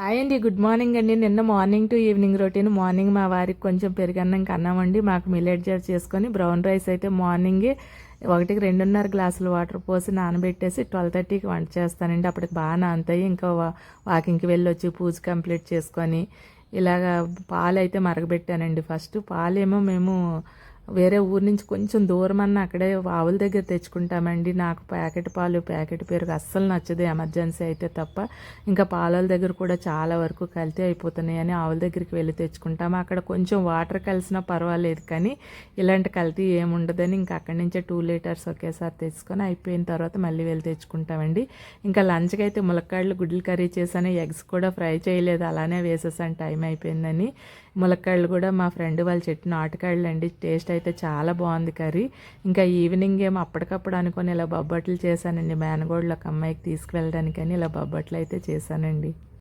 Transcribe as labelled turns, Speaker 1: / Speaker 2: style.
Speaker 1: Hi అండి good morning అండి. నిన్న morning to evening routine morning మా వారికి కొంచెం పెరుగన్నం కన్నామండి. మాకు మిల్లెట్ జార్ చేసుకొని బ్రౌన్ రైస్ అయితే మార్నింగే ఒకటికి రెండున్నర గ్లాసులు వాటర్ పోసి నానబెట్టేసి ట్వెల్వ్ థర్టీకి వంట చేస్తానండి. అప్పటికి బాగా నానుతాయి. ఇంకా వా- వాకింగ్కి వెళ్ళొచ్చి పూజ కంప్లీట్ చేసుకొని ఇలాగా పాలు అయితే మరగబెట్టానండి. ఫస్ట్ పాలేమో మేము వేరే ఊరు నుంచి కొంచెం దూరం అన్న అక్కడే ఆవుల దగ్గర తెచ్చుకుంటామండి. నాకు ప్యాకెట్ పాలు ప్యాకెట్ పెరుగు అస్సలు నచ్చదు ఎమర్జెన్సీ అయితే తప్ప. ఇంకా పాలల దగ్గర కూడా చాలా వరకు కల్తీ అయిపోతున్నాయని ఆవుల దగ్గరికి వెళ్ళి తెచ్చుకుంటాము అక్కడ కొంచెం వాటర్ కలిసినా పర్వాలేదు కానీ ఇలాంటి కల్తీ ఏముండదని ఇంకా అక్కడి నుంచే టూ లీటర్స్ ఒకేసారి తెచ్చుకొని అయిపోయిన తర్వాత మళ్ళీ వెళ్ళి తెచ్చుకుంటామండి. ఇంకా లంచ్కి అయితే ములక్కాడలు గుడ్లు కర్రీ చేశాను. ఎగ్స్ కూడా ఫ్రై చేయలేదు. అలానే వేసేసాను. టైం అయిపోయిందని ములక్కాడలు కూడా మా ఫ్రెండ్ వాళ్ళు చెట్టు నాటుకాళ్ళు అండి టేస్ట్ అయితే చాలా బాగుంది కర్రీ. ఇంకా ఈవినింగ్ ఏమో అప్పటికప్పుడు అనుకొని ఇలా బొబ్బట్లు చేశానండి. మేనగోడలు ఒక అమ్మాయికి తీసుకువెళ్ళడానికి అని ఇలా బొబ్బట్లు అయితే చేశానండి.